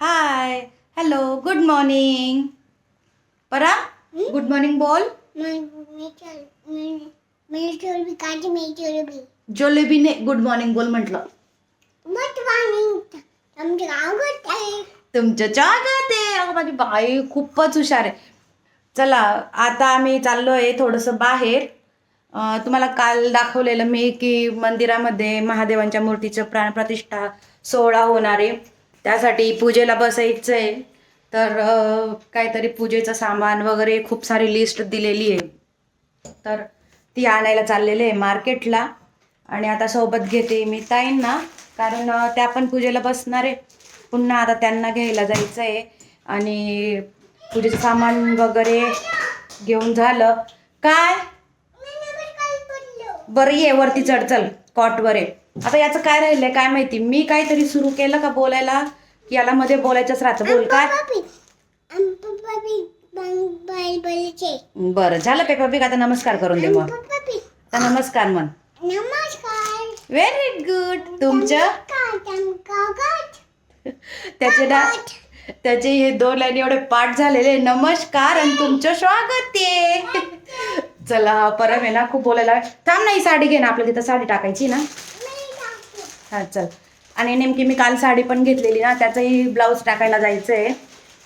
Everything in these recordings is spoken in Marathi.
हाय हॅलो गुड मॉर्निंग परा गुड मॉर्निंग बोल जोलेबीने गुड मॉर्निंग बोल म्हटलं. तुमचं स्वागत आहे. अगं माझी बाई खूपच हुशार आहे. चला आता आम्ही चाललो आहे थोडंसं बाहेर. तुम्हाला काल दाखवलेलं मी की मंदिरामध्ये महादेवांच्या मूर्तीचं प्राणप्रतिष्ठा सोहळा होणार आहे. त्यासाठी पूजेला बसायचं आहे तर काहीतरी पूजेचं सामान वगैरे खूप सारी लिस्ट दिलेली आहे. तर ती आणायला चाललेले आहे मार्केटला. आणि आता सोबत घेते मी ताईंना कारण त्या पण पूजेला बसणार आहे. पुन्हा आता त्यांना घ्यायला जायचं आहे आणि पूजेचं सामान वगैरे घेऊन झालं. काय? बरं ये वरती चढ चल. कॉटवर आहे आता याचं काय राहिलंय काय माहिती? मी काहीतरी सुरू केलं का बोलायला? की याला मध्ये बोलायचंच राहतं. बोल काय? बरं झालं पेपर बिग आता नमस्कार करून दे मग. आता नमस्कार म्हण. नमस्कार. व्हेरी गुड तुमचं? त्याचे ना त्याचे हे दोन लाईन एवढे पाठ झालेले नमस्कार आणि तुमचं स्वागत आहे. चला परम आहे ना खूप बोलायला थांब ना ही साडी घे ना. आपल्या तिथं साडी टाकायची ना. हा चल. आणि नेमकी मी काल साडी पण घेतलेली ना त्याचंही ब्लाऊज टाकायला जायचं आहे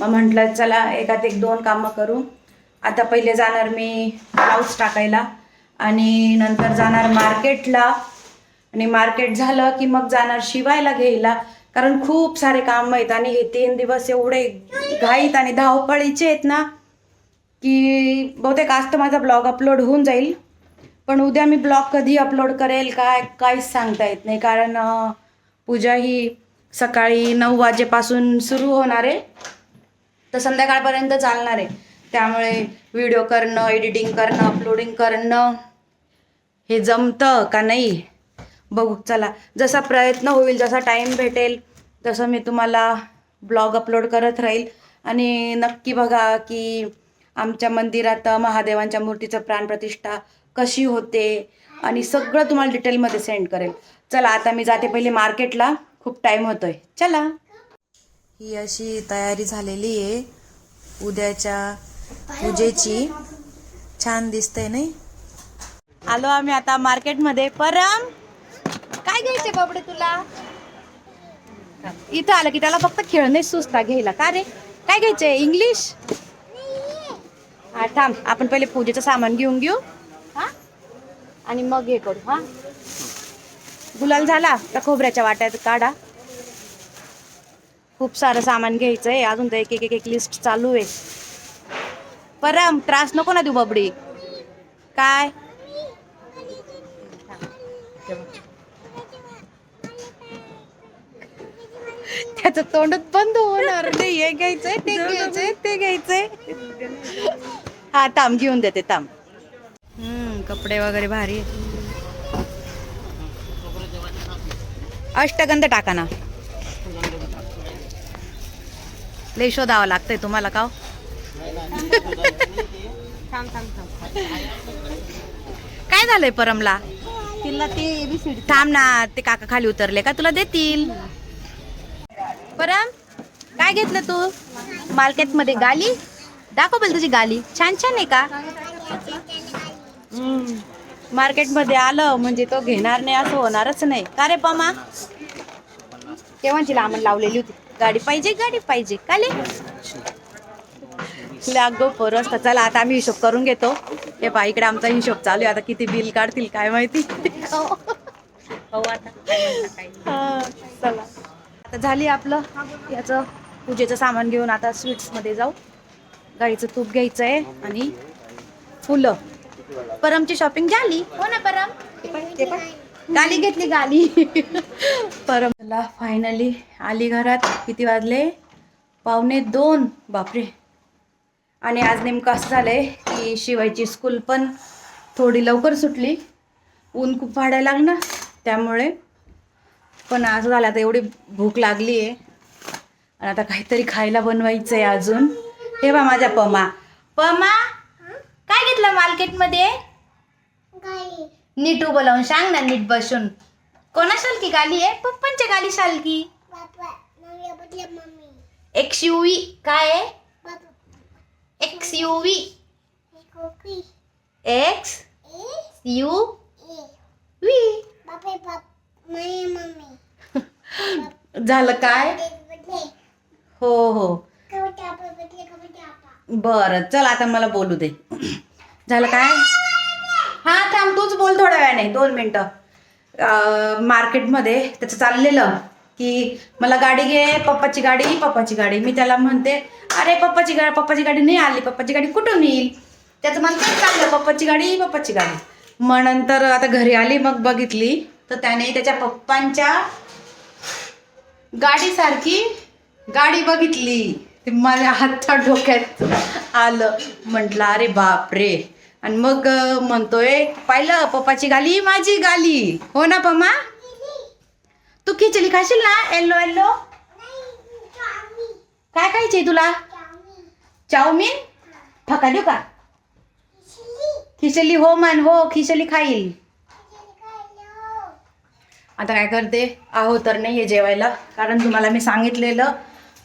मग म्हटलं चला एकात एक दोन कामं करू. आता पहिले जाणार मी ब्लाऊज टाकायला. आणि नंतर जाणार मार्केटला. आणि मार्केट झालं की मग जाणार शिवायला घ्यायला. कारण खूप सारे काम आहेत आणि हे तीन दिवस एवढे घाईत आणि धावपळीचे आहेत ना की बहुतेक आज तर माझा ब्लॉग अपलोड होऊन जाईल. पण उद्या मी ब्लॉग कधी अपलोड करेल काय काहीच सांगता येत नाही. कारण पूजा ही सकाळी नऊ वाजेपासून सुरू होणार आहे. तर संध्याकाळपर्यंत चालणार आहे. त्यामुळे व्हिडिओ करणं एडिटिंग करणं अपलोडिंग करणं हे जमतं का नाही? बघू. चला जसा प्रयत्न होईल जसा टाईम भेटेल तसं मी तुम्हाला ब्लॉग अपलोड करत राहील. आणि नक्की बघा की आमच्या मंदिरात महादेवांच्या मूर्तीचं प्राणप्रतिष्ठा कशी होते आणि सगळं तुम्हाला डिटेलमध्ये सेंड करेल. चला आता मी जाते पहिले मार्केटला खूप टाईम होतोय. चला. ही अशी तयारी झालेली आहे. उद्याच्या पूजेची. छान दिसतंय नाही? आलो आम्ही आता मार्केटमध्ये परम काय घ्यायचे बाबडे तुला? इथं आलं की त्याला फक्त खेळणे सुचता घ्यायला. का रे? काय घ्यायचंय? इंग्लिश हा थांब. आपण पहिले पूजेचं सामान घेऊन घेऊ. आणि मग हे करू हा. गुलाल झाला तर खोबऱ्याच्या वाट्यात काढा. खूप सारं सामान घ्यायचंय अजून तर एक एक एक लिस्ट चालू आहे. परम त्रास नको ना देऊ बबडी. काय? त्याचं तोंडच बंद होणार नाही. हे घ्यायचंय ते घ्यायचंय ते घ्यायचंय. हा ताम घेऊन देते ताम. कपडे वगैरे भारी. अष्टगंध टाका ना. लय शोधावं लागतंय तुम्हाला का हो? काय झालंय परमला? तिला ते थांब ना ते काका खाली उतरले का? तुला देतील. परम काय घेतलं तू? मार्केटमध्ये गाली? दाखव पहिले तुझी गाली. छान छान आहे का? मार्केटमध्ये आलं म्हणजे तो घेणार नाही असं होणारच नाही. का रे पमा? केव्हाची लांबण लावलेली होती? गाडी पाहिजे गाडी पाहिजे. का लागो परस चला आता आम्ही हिशोब करून घेतो. हे पहा इकडे आमचा हिशोब चालू आहे. आता किती बिल काढतील काय माहिती? आता. चला. आता झाली आपलं याचं पूजेचं सामान घेऊन आता स्वीट्समध्ये जाऊ. गाईचं तूप घ्यायचं आहे आणि फुलं. परमची शॉपिंग झाली. हो ना परम? गाली घेतली गाली. परमला फायनली आली घरात. किती वाजले? पावणे दोन. बापरे. आणि आज नेमकं असं झालंय की शिवायची स्कूल पण थोडी लवकर सुटली. ऊन खूप वाढायला लागलं. त्यामुळे पण असं झालं. आता एवढी भूक लागली आहे. आणि आता काहीतरी खायला बनवायचं आहे अजून. हे बा माझ्या पमा. पमा काय घेतलं मार्केटमध्ये? नीट उभं लावून सांग ना नीट बसून. कोणा शालकी गाली आहे? पप्पांच्या गाली शालकी. एक्स यू व्ही काय आहे? X U V X U V झालं काय? हो हो. बरं चल आता मला बोलू दे. झालं काय? हा थांब तूच बोल थोड्या वेळाने दोन मिनटं. मार्केटमध्ये त्याचं चाललेलं की मला गाडी घे पप्पाची गाडी पप्पाची गाडी. मी त्याला म्हणते अरे पप्पाची गाडी पप्पाची गाडी नाही आली. पप्पाची गाडी कुठून येईल? त्याचं म्हणते चाललं पप्पाची गाडी पप्पाची गाडी. मग नंतर आता घरी आली मग बघितली. तर त्याने त्याच्या पप्पांच्या गाडीसारखी गाडी बघितली. ते माझ्या हातच्या डोक्यात आलं. म्हटलं अरे बापरे. आणि मग म्हणतोय पाहिलं पप्पाची गाली माझी गाली. हो ना पमा तू खिचडी खाशील ना? येल्लो येल्लो काय खायचे तुला? चाऊमिन? फका देऊ का? खिचली हो मान हो खिचली खाईल. आता काय करते? आहो तर नाही आहे जेवायला कारण तुम्हाला मी सांगितलेलं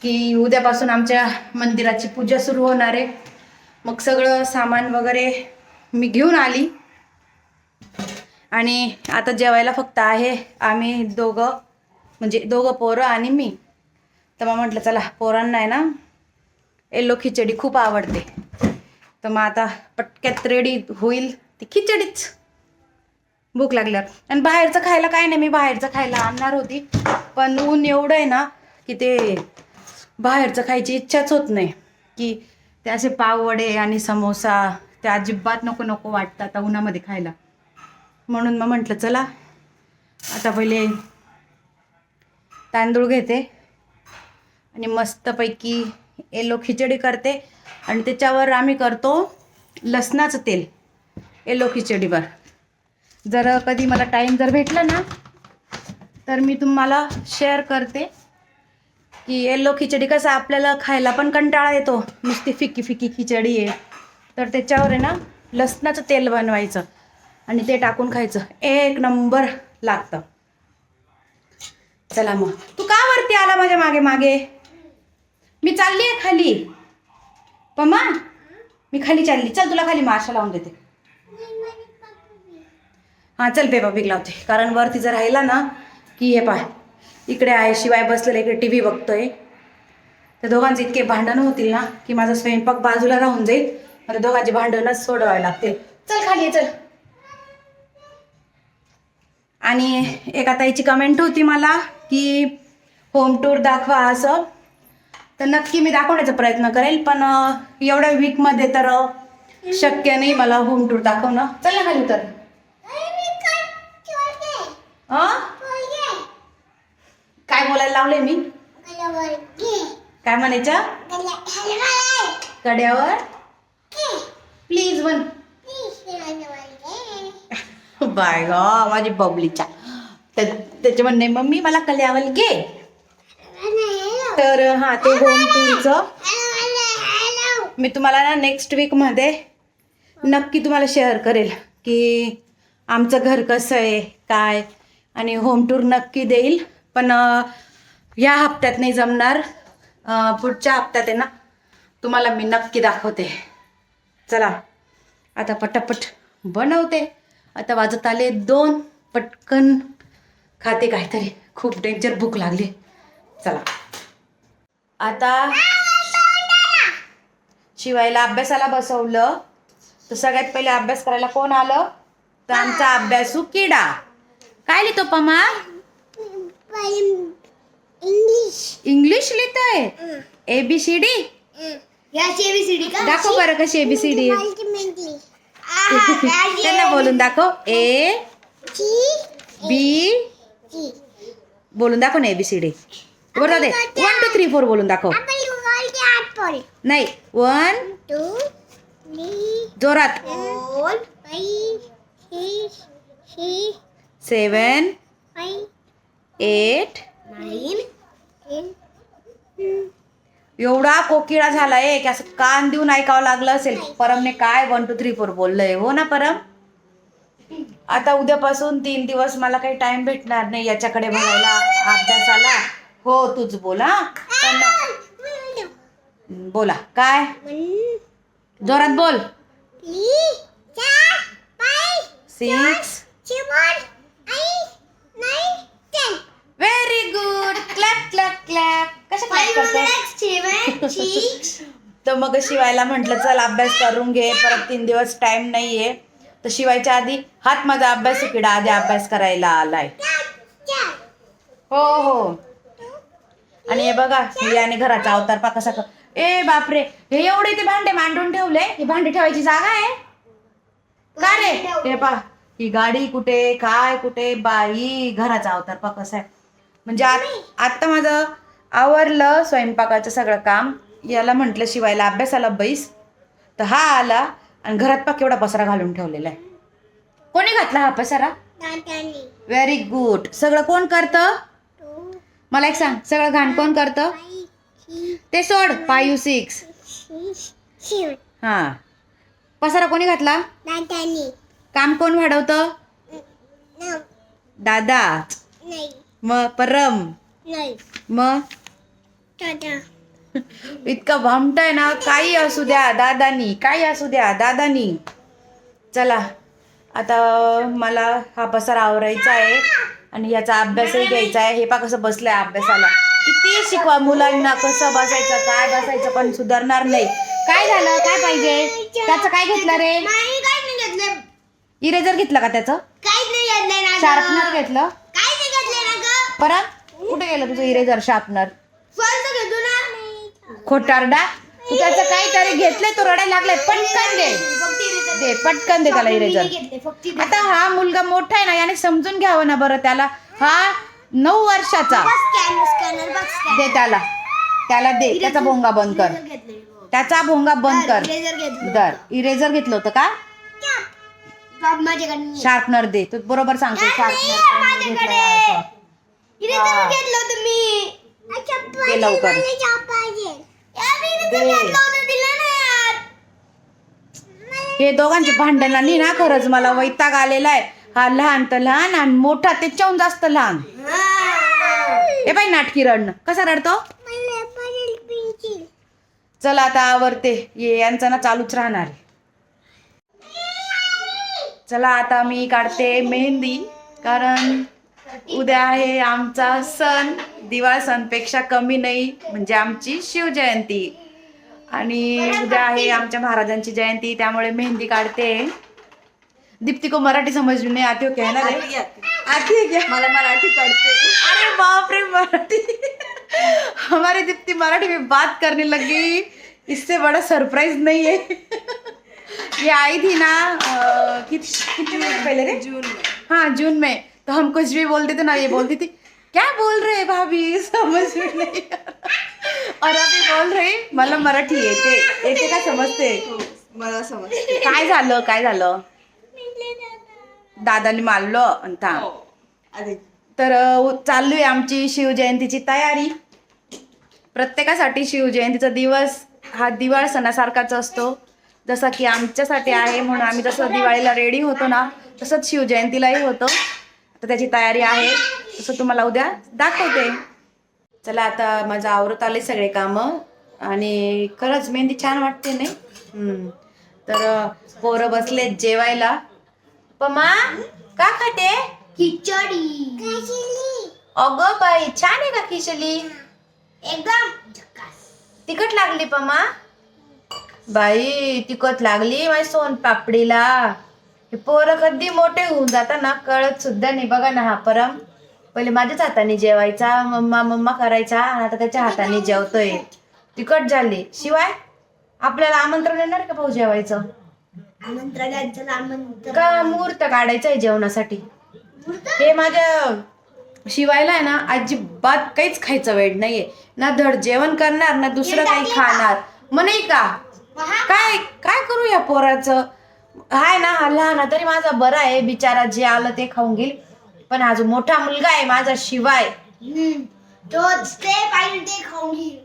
की उद्यापासून आमच्या मंदिराची पूजा सुरू होणार आहे. मग सगळं सामान वगैरे मी घेऊन आली. आणि आता जेवायला फक्त आहे आम्ही दोघं म्हणजे दोघं पोरं आणि मी. तर मग म्हटलं चला पोरांना आहे ना येल्लो खिचडी खूप आवडते. तर मग आता पटक्यात रेडी होईल ती खिचडीच. भूक लागल्यावर. आणि बाहेरचं खायला काय नाही मी बाहेरचं खायला आणणार होती. पण ऊन एवढं आहे ना की ते बाहेरचं खायची इच्छाच होत नाही. की ते असे पाववडे आणि समोसा ते अजिबात नको नको वाटतं आता उन्हामध्ये खायला. म्हणून मग म्हटलं चला आता पहिले तांदूळ घेते आणि मस्तपैकी येलो खिचडी करते आणि त्याच्यावर आम्ही करतो लसणाचं तेल येलो खिचडीवर. जर कधी मला टाईम जर भेटला ना तर मी तुम्हाला शेअर करते. की येल्लो खिचडी कसं आपल्याला खायला पण कंटाळा येतो. नुसती फिकी फिकी खिचडी आहे. तर त्याच्यावर आहे ना लसणाचं तेल बनवायचं आणि ते टाकून खायचं. एक नंबर लागतं. चला मग. तू का वरती आला माझ्या मागे मागे? मी चालली आहे खाली. पमा मी खाली चालली. चल तुला खाली माशा लावून देते. हां चल पेपा बिग लावते. कारण वरती जर राहिला ना की हे पाय. इकडे आहे शिवाय बसलेला इकडे टी व्ही बघतोय. त्या दोघांचे इतके भांडणं होतील ना की माझा स्वयंपाक बाजूला राहून जाईल. मला दोघांची भांडणच सोडवावे लागतील. चल खाली चल. आणि एका ताईची कमेंट होती मला की होम टूर दाखवा असं. तर नक्की मी दाखवण्याचा प्रयत्न करेल पण एवढ्या वीकमध्ये तर शक्य नाही मला होम टूर दाखवणं. चल ना खाली तर काय बोलायला लावले मी? काय म्हणायच्या कड्यावर प्लीज वन बाय ग माझी बबलीच्या. तर त्याचे म्हणणे मम्मी मला कल्यावर घे. तर हा ते होम टूरचं मी तुम्हाला ना नेक्स्ट वीकमध्ये नक्की तुम्हाला शेअर करेल की आमचं घर कसं आहे काय आणि होम टूर नक्की देईल. पण ह्या या हप्त्यात नाही जमणार. पुढच्या हप्त्यात आहे ना तुम्हाला मी नक्की दाखवते. चला आता पटापट बनवते. आता वाजत आले दोन पटकन खाते काहीतरी. खूप डेंजर भूक लागली. चला. आता शिवायला अभ्यासाला बसवलं. तर सगळ्यात पहिले अभ्यास करायला कोण आलं? तर आमचा अभ्यासू किडा. काय लिहितो पमा इंग्लिश इंग्लिश लिहितोय ए बी सी डी याची एबीसीडी दाखव बरं कशी A B C D Ultimately. त्यांना बोलून दाखव. ए बी बोलून दाखव ना ए बी सी डी बरोबर दे. वन टू थ्री फोर बोलून दाखव. नाही. वन three, जोरात. Seven eight ten. एवढा कोकिळा झालाय की असं कान देऊन ऐकावं लागलं असेल. परमने काय वन टू थ्री फोर बोललंय? हो ना परम? आता उद्यापासून तीन दिवस मला काही टाइम भेटणार नाही याच्याकडे बघायला. अभ्यासाला. हो तूच बोला बोला. काय? जोरात बोल. Six very good clap clap clap तर मग शिवायला म्हटलं चल अभ्यास करून घे परत तीन दिवस टाइम नाहीये. तर शिवायच्या आधी हात माझा अभ्यास किडा आधी अभ्यास करायला आलाय. हो हो. आणि हे बघा आणि घराचा अवतार पा कसा क- ए बापरे. हे एवढे ते भांडे मांडून ठेवले? ही भांडे ठेवायची जागा आहे? का रे? हे पा ही गाडी कुठे काय कुठे बाई घराचा अवतार पा कसा आहे म्हणजे आता माझं आवरलं स्वयंपाकाचं सगळं काम. याला म्हटलं शिवायला अभ्यासाला बैस. तर हा आला आणि घरात पा केवढा पसारा घालून ठेवलेला आहे. कोणी घातला हा पसारा? व्हेरी गुड सगळं कोण करतं? मला एक सांग सगळं घाण कोण करतं? ते सोड फायू सिक्स हा. पसारा कोणी घातला? काम कोण वाढवतं? दादा. मग परम. नाही. मग? इतका भामटाय ना काही असू द्या दादानी काही असू द्या दादानी. चला आता मला हा पसारा आवरायचा आहे आणि याचा अभ्यासही घ्यायचा आहे. हे पा कसं बसलंय अभ्यासाला. किती शिकवा मुलांना कसं बसायचं काय बसायचं पण सुधारणार नाही. काय झालं? काय पाहिजे? त्याचं काय घेतलं रे? इरेजर घेतलं का त्याचं? शार्पनर घेतलं? काय नाही घेतलं ना ग. परत? कुठे गेलं तुझं इरेजर शार्पनर? खोटारडा? तू त्याचं काहीतरी घेतलंय तो रडायला लागलाय. पटकन दे. दे पटकन दे त्याला इरेजर. आता हा मुलगा मोठा आहे ना याने समजून घ्यावं ना बरं त्याला. हा नऊ वर्षाचा. दे त्याला. त्याला दे. त्याचा भोंगा बंद कर. त्याचा भोंगा बंद कर. दर इरेजर घेतलं होतं का? शार्पनर दे. तू बरोबर सांगतो शार्पनर. लवकर. हे दोघांचे भांडणांनी ना खरंच? मला वैताग आलेला आहे. हा लहान तर लहान आणि मोठा त्याच्याहून जास्त लहान. हे बाई नाटकी रडणं. कसा रडतो? चला आता आवरते. ये यांचं ना चालूच राहणार चला आता मी काढते मेहंदी कारण उद्या आहे आमचा सण. दिवाळ सणपेक्षा कमी नाही म्हणजे आमची शिवजयंती. आणि उद्या आहे आमच्या महाराजांची जयंती त्यामुळे मेहंदी काढते. दीप्ती को मराठी समझ में नहीं आती है ना रे आती क्या मला मराठी कळते अरे बाप रे मराठी. हमारी दीप्ति मराठी में बात करने लगी. इससे बड़ा सरप्राइज नहीं है. ये आई थी ना कितने महीने पहले रे? जून में. हाँ जून में. तो हम कुछ भी बोलते थे ना ये बोलती थी क्या बोल रहे हैं भाभी? समझ में नहीं आ रहा." और अभी बोल रही मला मराठी येते येते का समजते हो, मला समजते. काय झालं काय झालं? दादाने मारलं आणि थांब हो. अरे. तर चालू आहे आमची शिवजयंतीची तयारी. प्रत्येकासाठी शिवजयंतीचा दिवस हा दिवाळ सणासारखाच असतो. जसा की आमच्यासाठी आहे म्हणून आम्ही जसं दिवाळीला रेडी होतो ना तसंच शिवजयंतीलाही होतो. तर त्याची तयारी आहे. तसं तुम्हाला उद्या दाखवते. चला आता माझं आवरत आले सगळे कामं. आणि खरंच मेहंदी छान वाटते नाही. तर पोरं बसलेत जेवायला. पमा का खाते? खिचडी. अगं बाई छान आहे का खिचली एकदम. तिखट लागली पमा? बाई तिखट लागली माझ्या सोन पापडीला हे पोरं कधी मोठे होऊन जातात ना कळत सुद्धा नाही. बघा ना हा परम. पहिले माझ्याच हाताने जेवायचा मम्मा मम्मा करायचा आणि आता त्याच्या हाताने जेवतोय. तिखट झाली. शिवाय आपल्याला आमंत्रण येणार का भाऊ जेवायचं? आमंत्रण का मुहूर्त काढायचा आहे जेवणासाठी? हे माझ्या शिवायला आहे ना अजिबात काहीच खायचं वेळ नाहीये. ना धड जेवण करणार ना दुसरं काही खाणार. नाही का? काय काय करू या पोराचं? हाय ना हा लहान तरी माझा बरा आहे बिचारा जे आलं ते खाऊन घेईल. पण हा जो मोठा मुलगा आहे माझा शिवाय. तोच ते पाहिजे ते खाऊन घेईल.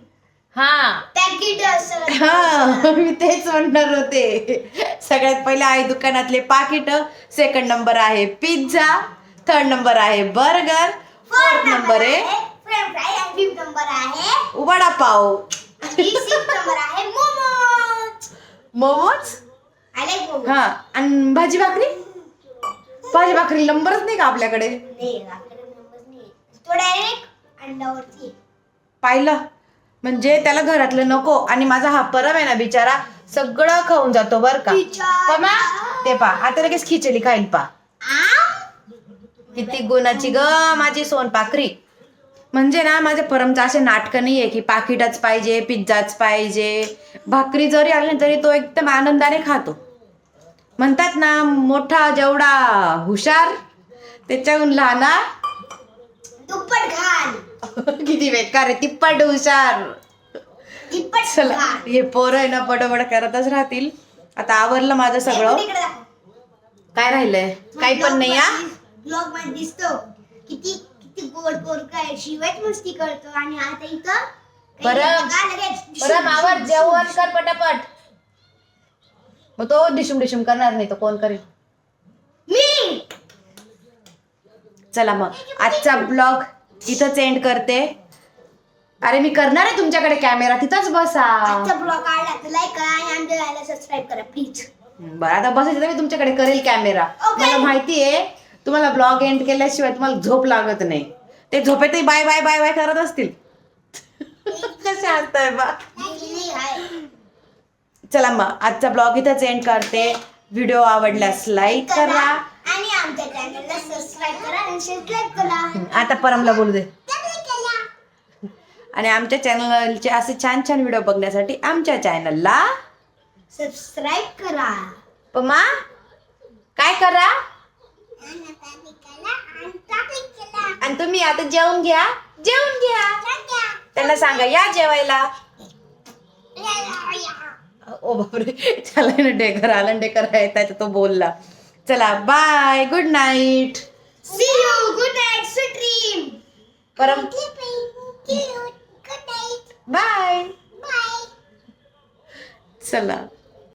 हा. पॅकेट हा मी तेच म्हणणार होते. सगळ्यात पहिले आहे दुकानातले पाकिट सेकंड नंबर आहे पिझ्झा थर्ड नंबर आहे बर्गर फोर्थ नंबर आहे फ्रेंच फ्राय आणि फिफ्थ नंबर आहे वडापाव. आणि नंबर आहे मोमोज मोमोज हा आणि भाजी भाकरी? भाजी भाकरी नंबरच नाही का आपल्याकडे. पाहिलं? म्हणजे त्याला घरातलं नको. आणि माझा हा परम आहे ना बिचारा सगळं खाऊन जातो बर का. पमा ते पा आता लगेच खिचडी खाईल पा. किती गुणाची ग माझी सोनपाखरी म्हणजे ना माझ्या परमचं असे नाटकं नाही आहे की पाकिटच पाहिजे पिझ्झाच पाहिजे. भाकरी जरी आली तरी तो एकदम आनंदाने खातो. म्हणतात ना मोठा जेवढा हुशार त्याच्याहून लहाना दुप्पट घाल किती बेकार आहे तिप्पट हुशार. दुप्पट चला हे पोरं आहे ना पडबड करतच राहतील. आता आवरलं माझं सगळं. काय राहिलंय? काही पण नाही या ब्लॉगमध्ये दिसतो. किती किती गोड गोड काय शिवायच मस्ती करतो. आणि आता इथं काही लगेच. बरं मावर जेवण कर पटापट. मग तो डिशुम डिशुम करणार नाही तो कोण करेल? मी! चला मग आजचा ब्लॉग इथंच एंड करते. अरे मी करणार आहे तुमच्याकडे कॅमेरा तिथंच बसा. आजचा ब्लॉग आवडला तर लाईक करा आणि आमच्या चॅनलला सबस्क्राईब करा प्लीज बरं आता बसायचं तर मी तुमच्याकडे करेल कॅमेरा Okay. मला माहिती आहे तुम्हाला ब्लॉग एंड केल्याशिवाय तुम्हाला झोप लागत नाही. ते झोपेतही बाय बाय बाय बाय करत असतील. कसे असताय बा. चला मग आजचा ब्लॉग इथंच एंड करते. व्हिडिओ आवडल्यास लाईक करा आणि आमच्या चॅनलला सबस्क्राईब करा आणि सबस्क्राईब करा. आता परमला बोलू दे. आणि आमच्या चॅनलचे असे छान छान व्हिडिओ बघण्यासाठी आमच्या चॅनलला सबस्क्राईब करा. पमा काय करा? आणि तुम्ही आता जेवून घ्या. जेवून घ्या. त्यांना सांगा या जेवायला. ओ बापरे आहे ना डेकर आला डेकर आहे त्याचा तो बोलला चला bye good night you. Good night. Sweet dream. Param. Bye Bye. चला